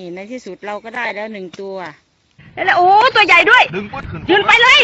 นี่ในที่สุดเราก็ได้แล้วหนึ่งตัว แล้วโอ้ตัวใหญ่ด้วย ดึงปุ๊ดขึ้นยืนไปเลย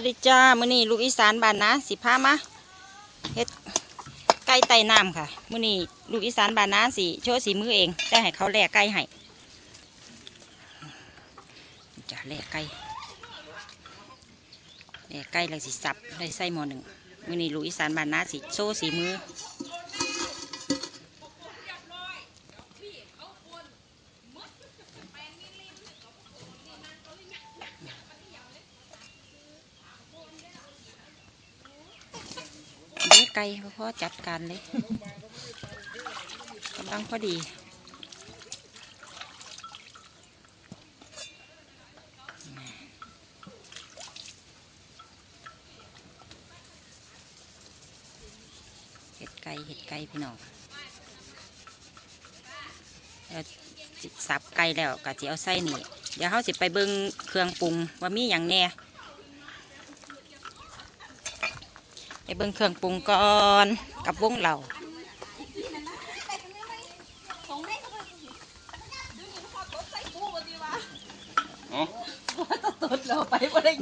วัสดีจ้ามื้อนี้ลูกอีสานบ้านนะสิพามาเฮ็ดไก่ไต่น้ำค่ะมื้อนี้ลูกอีสานบ้านนะสิโชว์สีมือเองได้ให้เขาแล่ไก่ให้จะแล่ไก่แล่ไก่แล้วสิสับได้ใส่หม้อหนึ่งมื้อนี้ลูกอีสานบ้านนะสิโชว์สีมือ ไก่พ่อจัดการเลยกำลังพอดี เห็ดไก่เห็ดไก่พี่น้องแล้วสิสับไก่แล้วก็จะเอาไส้นี่ เดี๋ยวเขาสิไปเบิ่งเครื่องปรุงว่ามีอย่างแน่ ไปเบิ่งเครื่องปรุงก่อนกับวงเรา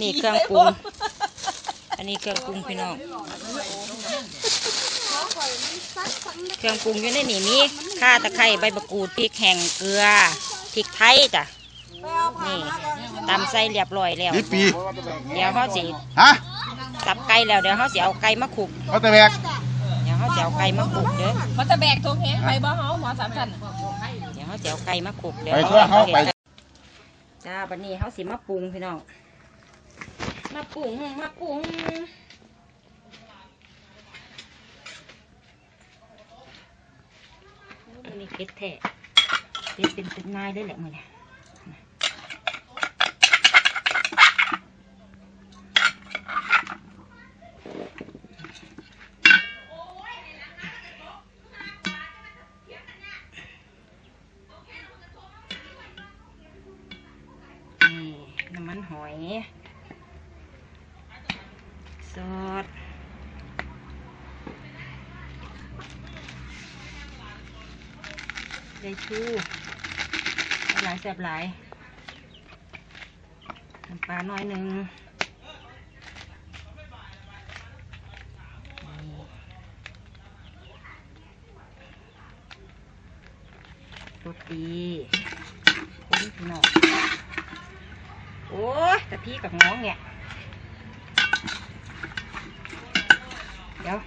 นี่เครื่องปรุง อันนี้เครื่องปรุงพี่น้อง เครื่องปรุงอยู่ในนี่มีข่าตะไคร้ใบมะกรูดพริกแห้งเกลือพริกไทยจ้ะ นี่ตำใส่เรียบร้อยแล้วนี่ปีเดี๋ยวเขาสิฮะ สับไก่แล้วเดี๋ยวเขาสิเอาไก่มาขลุกเขาตะแบกเดี๋ยวเขาจะเอาไก่มาขลุกเด้อมันจะแบกทงแหงไปบ่เฮาหมอสามชั้นเดี๋ยวเขาจะเอาไก่มาขลุกเดี๋ยวไปช่วยเขาไปจ้าบันนี้เขาสิมาปรุงพี่น้องมาปรุงมาปรุงมันนี่เผ็ดแท้เผ็ดเป็นเป็นนายได้แหละมือเนี่ยนี่น้ำมันห อยซอสได้ชูหลายแสบหลายน้ำปลาหน่อยหนึ่งนี่รสดีโอ้ยพี่น้อง โอ้ยแต่พี่กับน้องเนี่ย เดี๋ยว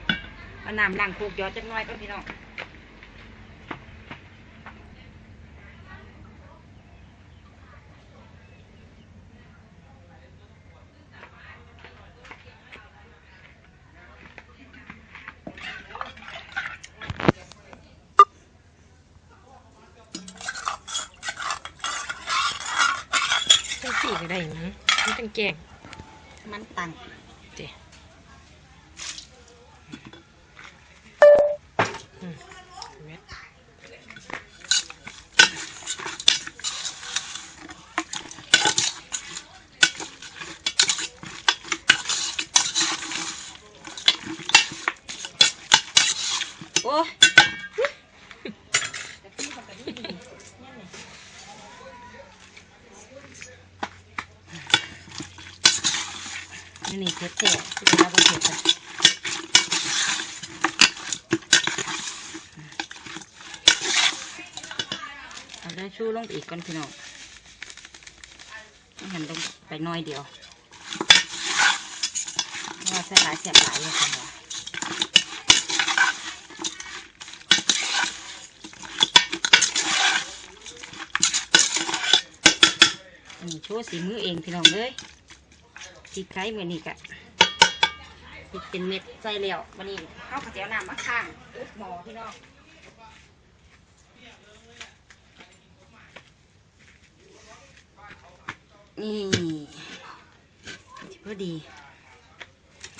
เอาน้ำล้างโคกยอดจักหน่อยก็พี่น้อง จังสี่ก็ได้มั้งมันจังแกงมันตังเจ้อืมเม็ดโอ้ นี่นี่เผ็ดเผ็ดที่เราเผ็ดอะเอาได้ชูลงอีกก่อนพี่น้องหันลงไปน้อยเดียวเพราะว่าใส่หลายเสียบหลายเลยค่ะอันนี้โชว์สีมือเองพี่น้องเลย สีไข่เหมือนนี่กะพริกเป็นเม็ดใส่แล้ววันนี้ข้าวกระเจียวน้ำมาข้างอุดหมอพี่น้องนี่พอดี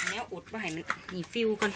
แล้วอุดว่าให้มันนี่ฟิวก่อน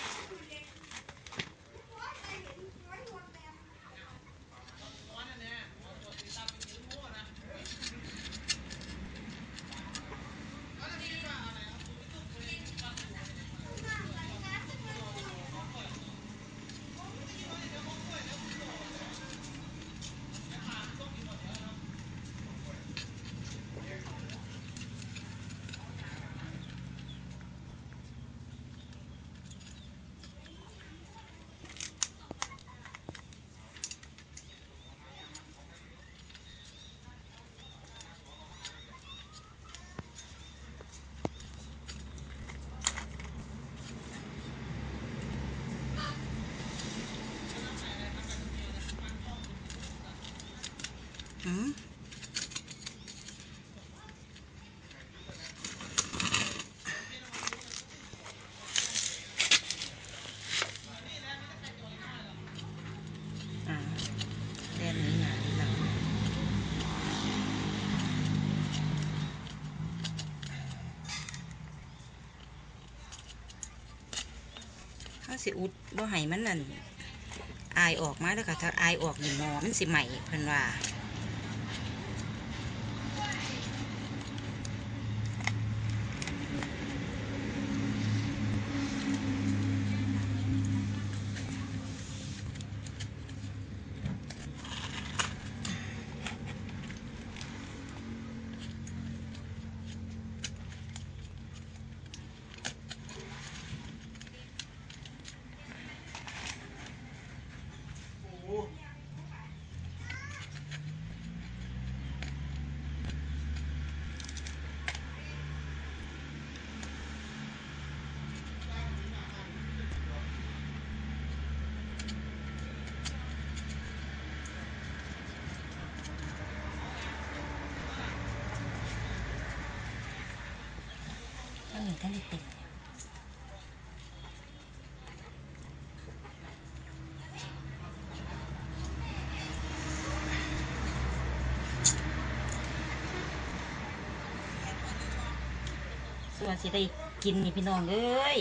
สิอุดบ่ให้มันนั่นอายออกมาแล้วค่ะถ้าอายออกนี่หมอมันสิใหม่เพิ่นว่า ท่านหนึ่งท่านได้เต็มส่วนสิได้กินนี่พี่น้องเอ้ย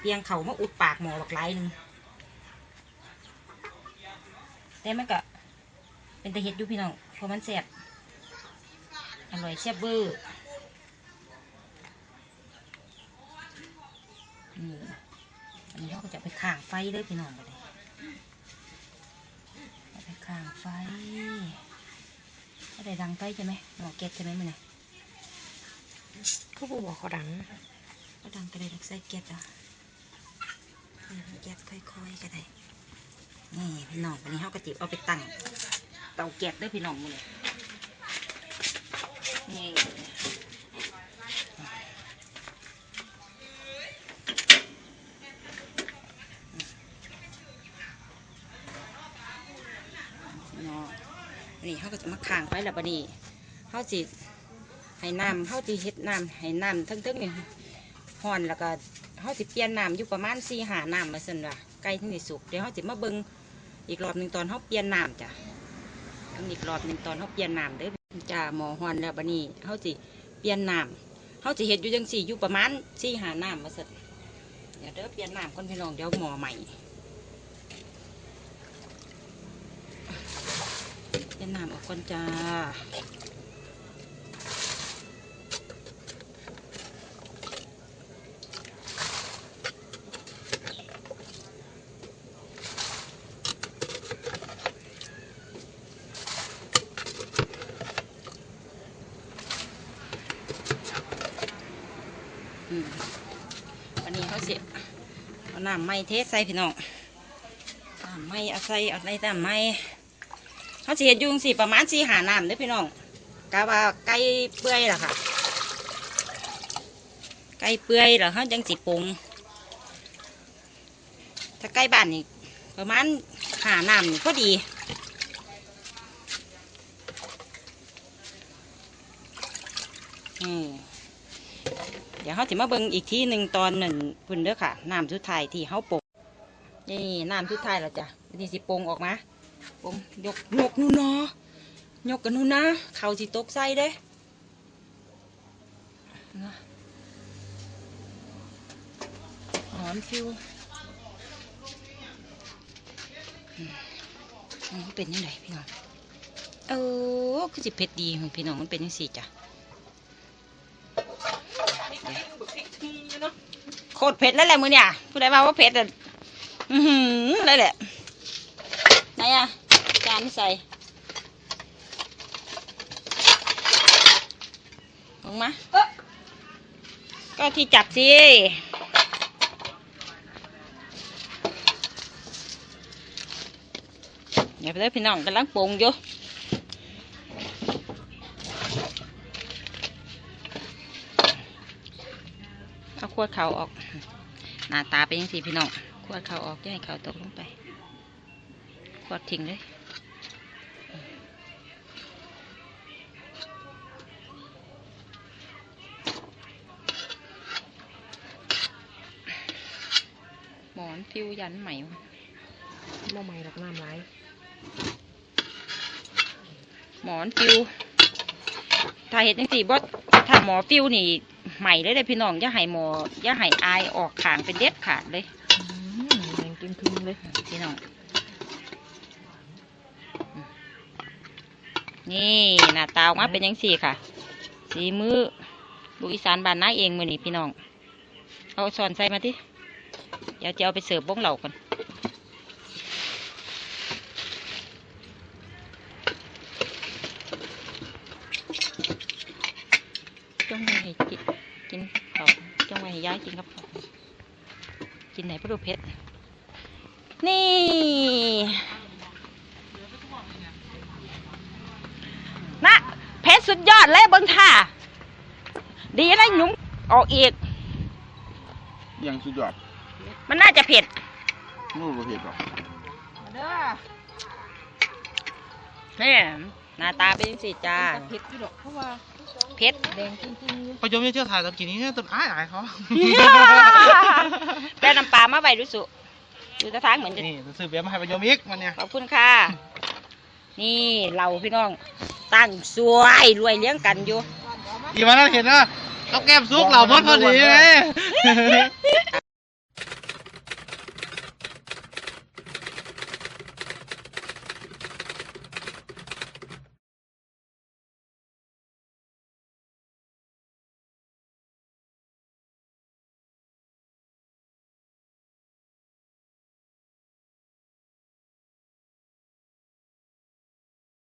เตียงเขามาอุดปากหมอบักไหลหนึ่งแต่มันก็เป็นตะเห็ดอยู่พี่น้องเพราะมันแซ่บอร่อยแซ่บเบอร์ นี่อันนี้เราก็จะไปข้างไฟเด้อพี่น้องไปเลยเอาไปข้างไฟอะไรดังไฟใช่ไหมหมอเก็ตใช่ไหมมึงเนี่ยเขาบอกเขาดังก็ดังก็ได้ดักใส่เก็ตอะอืมเก็ตค่อยๆก็ได้นี่พี่น้องวันนี้เขาก็จิบเอาไปตั้งเตาแก๊สเด้อพี่น้องมึงเนี่ยนี่พี่น้องนี่ เขาก็จะมาข้างไฟแล้วบัดนี้เขาจิให้น้ำเขาจิเฮ็ดน้ำให้น้ำทั้งๆนี่ห่อนแล้วก็เขาสิเปลี่ยนน้ำอยู่ประมาณสี่หาน้ำมาสั่นว่าไก่ที่นี่สุกเดี๋ยวเขาสิมาเบิ่งอีกรอบหนึ่งตอนเขาเปลี่ยนน้ำจ้ะเบิ่งอีกรอบหนึ่งตอนเขาเปลี่ยนน้ำเด้อจ้าหมอห่อนแล้วบัดนี้เขาสิเปลี่ยนน้ำเขาสิเฮ็ดอยู่จังสี่อยู่ประมาณสี่หาน้ำมาสั่นเดี๋ยวเด้อเปลี่ยนน้ำก่อนพี่น้องเดี๋ยวหมอใหม่เปลี่ย น้ำออกก่อนจ้าอืมวันนี้เขาเสียเอาน้ำไม่เทใส่พี่น้องน้ำไม่เอาใส่เอาในน้ำไม่ เขาสิเห็ดยุงสิประมาณสี่หาน้ำเด้อพี่น้องกะว่าไก่เปื่อยล่ะค่ะ ไก่เปื่อยแล้วเขาจังสิปรุงถ้าใกล้บ้านนี่ประมาณหาน้ำนี่พอดีอืมเดี๋ยวเขาจะมาเบิงอีกที่หนึ่งตอนหนึ่งคุณเด้อค่ะน้ำสุดท้ายที่เขาปรุงนี่น้ำสุดท้ายแล้วจ้ะนี่สิปงออกมา ปรุงยกยกนู่นเนาะยกกันนู่นนะเขาสิตกใส่เด้หอมฟิวมันเป็นยังไงพี่น้องเออคือสิเผ็ดดีของพี่น้องมันเป็นยังสี่จ้ะโคตรเผ็ดแล้วแหละมือเนี่ยผู้ใดมาว่าเผ็ดอะอือหือเลยแหละ นอะจานใส่ลงมาก็ที่จับสิเดี๋ยวไปเลยพี่น้องกำลังปรุงอยู่เอาขวดเขาออก หน้าตาเป็นยังสีพี่น้องขวดเขาออกย่ให้เขาตกลงไป ขวดทิ้งเลยหมอนฟิวยันใหม่วะบ่ใหม่หรอกน้ำไหลายหมอนฟิวถ้าเห็นจังสีบดถ้าหมอฟิวนี่ใหม่เลยเลยพี่น้องอย่าให้หมออย่าให้อายออกขางเป็นเด็ดขาดเลยอืมแดงจริงคึงเลยพี่น้อง นี่หน้าตาออกมาเป็นยังสี่ค่ะ สีมือลูกอีสานบ้านน้าเองมือนี่พี่น้อง เอาสอนใส่มาที่เดี๋ยวจะเอาไปเสิร์ฟบ้งเหล่ากันจ้องไว้ให้กินกินเขาจ้องไว้ให้ย้ายกินกับเขากินไหนพระดูเพชรนี่นะเพชร สุดยอดเลยเบิ้งท่าดีนะหนุ่มออกอีก ยังสุดยอดมันน่าจะเผ็ดนู่นประเภทหรอกนี่หน้าตาเป็นสิจ้าเผ็ดที่ดอกเพราะว่าเผ็ดแดงจริงๆเลยประโยชน์เนี่ยเที่ยวถ่ายตอนกินนี้เนี่ยต้นอ้ายอายเขา แป้น้ำปลามาไว้ดูสุดูตะทางเหมือนจะนี่ซื้อเบียร์มาให้ประโยชน์อีกมันเนี่ย ขอบคุณค่ะ นี่เราพี่น้อง ตั้งสวยรวยเลี้ยงกันอยู่อีวันนั้นเห็นนะกับแก้มซุกเหล่าเพิ่นพอดีไง